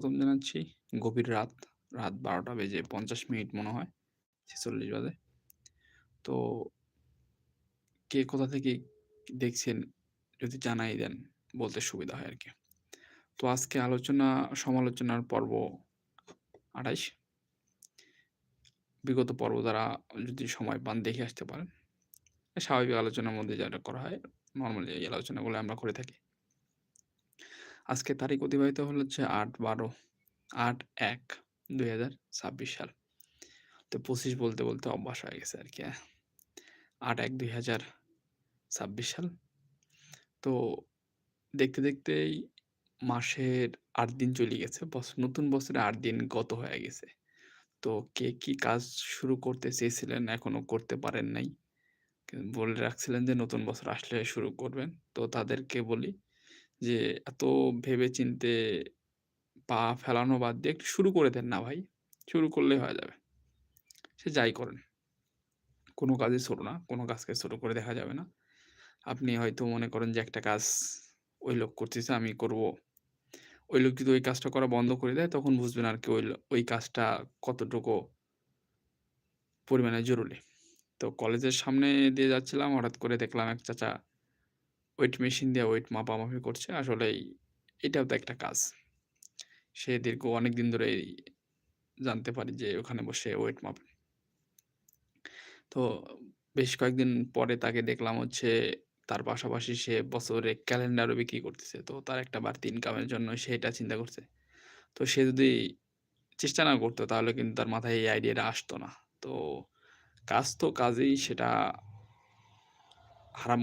প্রথম জানাচ্ছি গভীর রাত, রাত ১২টা বেজে ৫০ মিনিট মনে হয়, ৪৬ বাজে। তো কে কোথা থেকে দেখছেন যদি জানাই দেন বলতে সুবিধা হয় আর কি তো আজকে আলোচনা সমালোচনার পর্ব ২৮ বিগত পর্ব দ্বারা যদি সময় পান দেখে আসতে পারেন। স্বাভাবিক আলোচনার মধ্যে যেটা করা হয়, নর্মালি এই আলোচনাগুলো আমরা করে থাকি। আজকে তারিখ অতিবাহিত হলো হচ্ছে ৮-১২ ৮-১-২০২৬ সাল। তো ২৫ বলতে, বলতে অভ্যাস হয়ে গেছে আরকি হ্যাঁ। ৮-১-২০২৬ সাল। তো দেখতে, দেখতেই মাসের আট দিন চলে গেছে। বছ নতুন বছরে আট দিন গত হয়ে গেছে। তো কে কি কাজ শুরু করতে চেয়েছিলেন এখনও করতে পারেন নাই। বলে রাখছিলেন যে নতুন বছর আসলে শুরু করবেন। তো তাদেরকে বলি যে এত ভেবে চিন্তে পা ফেলানো বাদ দিয়ে একটু শুরু করে দেন না ভাই। শুরু করলেই হয়ে যাবে। সে যাই করেন। কোনো কাজই ছোট না। কোনো কাজকে ছোট করে দেখা যাবে না। আপনি হয়তো মনে করেন যে একটা কাজ ওই লোক করতেছে, আমি করব। ওই লোক যদি ওই কাজটা করা বন্ধ করে দেয়, তখন বুঝবেন আর কি ওই ওই কাজটা কতটুকু পরিমাণে জরুরি। তো কলেজের সামনে দিয়ে যাচ্ছিলাম, হঠাৎ করে দেখলাম এক চাচা ওয়েট মেশিন দিয়ে ওয়েট মাপামাপি করছে। আসলে এটাও তো একটা কাজ। সে দীর্ঘ অনেকদিন ধরেই জানতে পারি যে ওখানে বসে ওয়েট মাপে। তো বেশ কয়েকদিন পরে তাকে দেখলাম হচ্ছে তার পাশাপাশি সে বছরে ক্যালেন্ডারও বিক্রি করতেছে। তো তার একটা বাড়তি ইনকামের জন্য সে এটা চিন্তা করছে। তো সে যদি চেষ্টা না করতো তাহলে কিন্তু তার মাথায় এই আইডিয়াটা আসতো না। তো কাজ তো কাজেই সেটা হারাম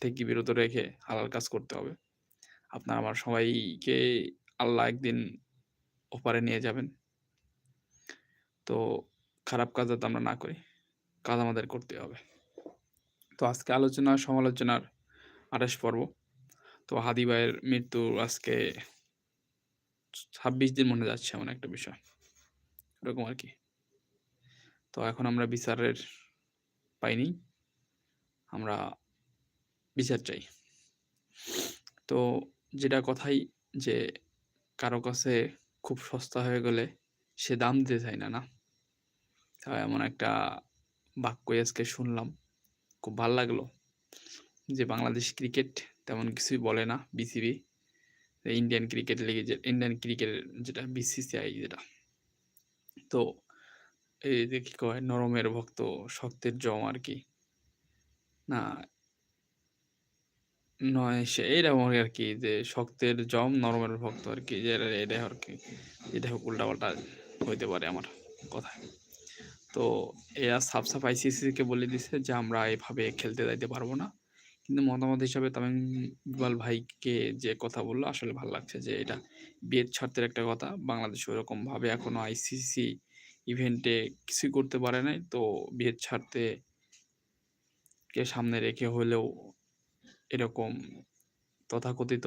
থেকে বিরত রেখে হালাল কাজ করতে হবে। আপনার আমার সবাইকে আল্লাহ একদিন ওপারে নিয়ে যাবেন। তো খারাপ কাজ যাতে আমরা না করি। কাজ আমাদের করতে হবে। তো আজকে আলোচনা, সমালোচনার ২৮ পর্ব। তো হাদি ভাইয়ের মৃত্যু আজকে ২৬ দিন মনে যাচ্ছে এমন একটা বিষয়। এরকম আর কি তো এখন আমরা বিচারের পাইনি। আমরা বিচার চাই। তো যেটা কথাই যে কারও কাছে খুব সস্তা হয়ে গেলে সে দাম দিতে চায় না, না? তো এমন একটা বাক্যই আজকে শুনলাম। খুব ভালো লাগল। যে বাংলাদেশ ক্রিকেট তেমন কিছুই বলে না বিসিবি। ইন্ডিয়ান ক্রিকেট লিগে যে ইন্ডিয়ান ক্রিকেটের যেটা বিসিসিআই যেটা। তো এই যে কি কয় নরমের ভক্ত শক্তের জম আর কি না নয় সে এরকম আরকি যে শক্তের জম নরমের ভক্ত আরকি। যে এটা এটাই আরকি। এটা উল্টাপাল্টা হইতে পারে আমার কথায়। তো এরা সাফ, সাফ আইসিসিকে বলে দিছে যে আমরা এভাবে খেলতে যাইতে পারব না। কিন্তু মতামত হিসাবে তামিম ইকবাল ভাইকে যে কথা বলল আসলে ভালো লাগছে যে এটা বিয়ের স্বার্থের একটা কথা। বাংলাদেশ ওরকমভাবে এখনও আইসিসি ইভেন্টে কিছুই করতে পারে নাই। তো বিয়ের স্বার্থে কে সামনে রেখে হলেও এরকম তথাকথিত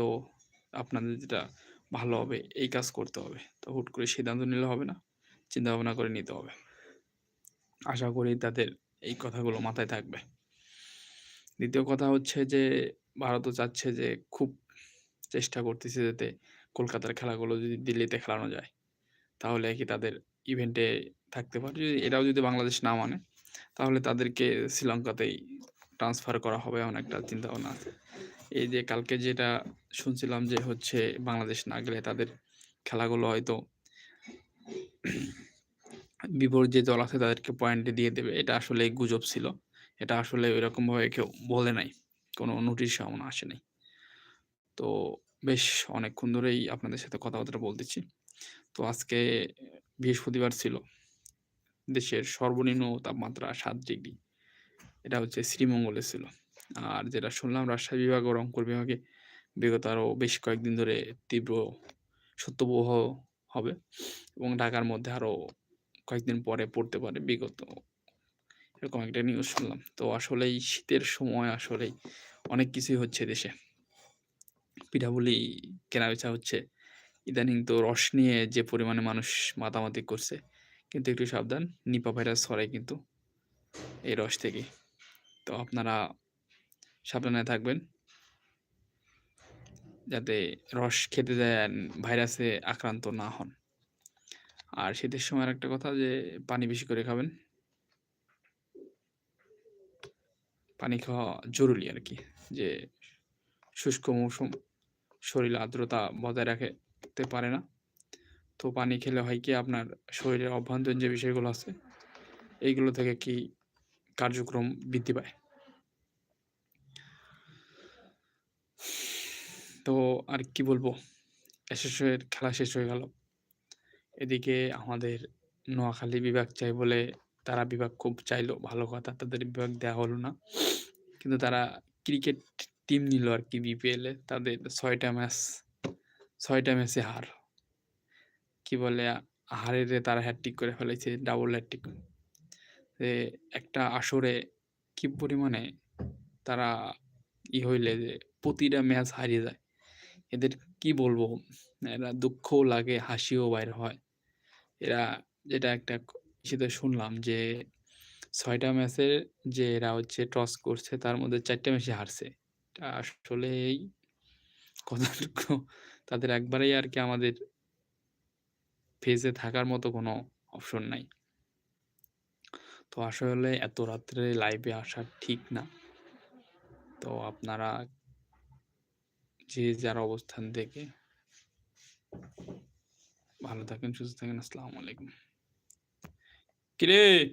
আপনাদের যেটা ভালো হবে, এই কাজ করতে হবে। তো হুট করে সিদ্ধান্ত নিলে হবে না। চিন্তা ভাবনা করে নিতে হবে। আশা করি তাদের এই কথাগুলো মাথায় থাকবে। দ্বিতীয় কথা হচ্ছে যে, ভারতও চাচ্ছে যে, খুব চেষ্টা করতেছে যাতে কলকাতার খেলাগুলো যদি দিল্লিতে খেলানো যায়। তাহলে কি তাদের ইভেন্টে থাকতে পারে। যদি এটাও যদি বাংলাদেশ না মানে তাহলে তাদেরকে শ্রীলঙ্কাতেই ট্রান্সফার করা হবে এমন একটা চিন্তাভাবনা আছে। এই যে কালকে যেটা শুনছিলাম যে হচ্ছে বাংলাদেশ না গেলে তাদের খেলাগুলো হয়তো বিপরীত যে দল আছে তাদেরকে পয়েন্টে দিয়ে দেবে। এটা আসলে গুজব ছিল। এটা আসলে ওইরকমভাবে কেউ বলে নাই। কোনো নোটিশ এমন আসে নাই। তো বেশ অনেকক্ষণ ধরেই আপনাদের সাথে কথাবার্তা বলতেছি। তো আজকে বৃহস্পতিবার ছিল। দেশের সর্বনিম্ন তাপমাত্রা সাত ডিগ্রি। এটা হচ্ছে শ্রীমঙ্গলে ছিল। আর যেটা শুনলাম রাজশাহী বিভাগ ও রংপুর বিভাগে বিগত আরও বেশ কয়েকদিন ধরে তীব্র শৈত্যপ্রবাহ হবে এবং ঢাকার মধ্যে আরও কয়েকদিন পরে পড়তে পারে বিগত এরকম একটা নিউজ শুনলাম। তো আসলেই শীতের সময় আসলেই অনেক কিছুই হচ্ছে দেশে। পিঠাপুলি কেনাবেচা হচ্ছে। ইদানিং তো রস নিয়ে যে পরিমাণে মানুষ মাতামাতি করছে। কিন্তু একটু সাবধান, নিপা ভাইরাস ছড়ায় কিন্তু এই রস থেকেই। তো আপনারা সাবধানে থাকবেন। যাতে রস খেতে যায় ভাইরাসে আক্রান্ত না হন। আর শীতের সময় আরেকটা কথা যে, পানি বেশি করে খাবেন। পানি খাওয়া জরুরি আরকি। যে, শুষ্ক মৌসুম, শরীরে আর্দ্রতা বজায় রাখতে পারে না। তো পানি খেলে হয় কি, আপনার শরীরের অভ্যন্তরীণ যে বিষয়গুলো আছে, এইগুলো থেকে কি কার্যক্রম বৃদ্ধি পায়। তো আর কি বলব? এসএসসির খেলা শেষ হয়ে গেল। এদিকে আমাদের নোয়াখালী বিভাগ চাই বলে তারা বিভাগ খুব চাইলো, ভালো কথা, তাদের বিভাগ দেয়া হলো না। কিন্তু তারা ক্রিকেট টিম নিল আরকি বিপিএল এ, তাদের ছয়টা ম্যাচ ছয়টা ম্যাচে হার। কি বলে, হারের তারা হ্যাটট্রিক করে ফেলেছে ডাবল হ্যাটট্রিক। যে একটা আসরে কি পরিমাণে তারা ই হইলে যে প্রতিটা ম্যাচ হারিয়ে যায়। এদের কি বলব? এরা দুঃখও লাগে, হাসিও বাইর হয়। এরা যেটা একটা সেটা শুনলাম যে ৬ টা ম্যাচে যে এরা হচ্ছে টস করছে তার মধ্যে ৪ ম্যাচে হারছে। এটা আসলেই কতটুকু তাদের একবারেই আর কি আমাদের ফেজে থাকার মতো কোনো অপশন নাই। তো আসলে এত রাত্রে লাইভে আসা ঠিক না। তো আপনারা যে যার অবস্থান থেকে ভালো থাকেন, সুস্থ থাকেন। আসসালামু আলাইকুম। কিরে?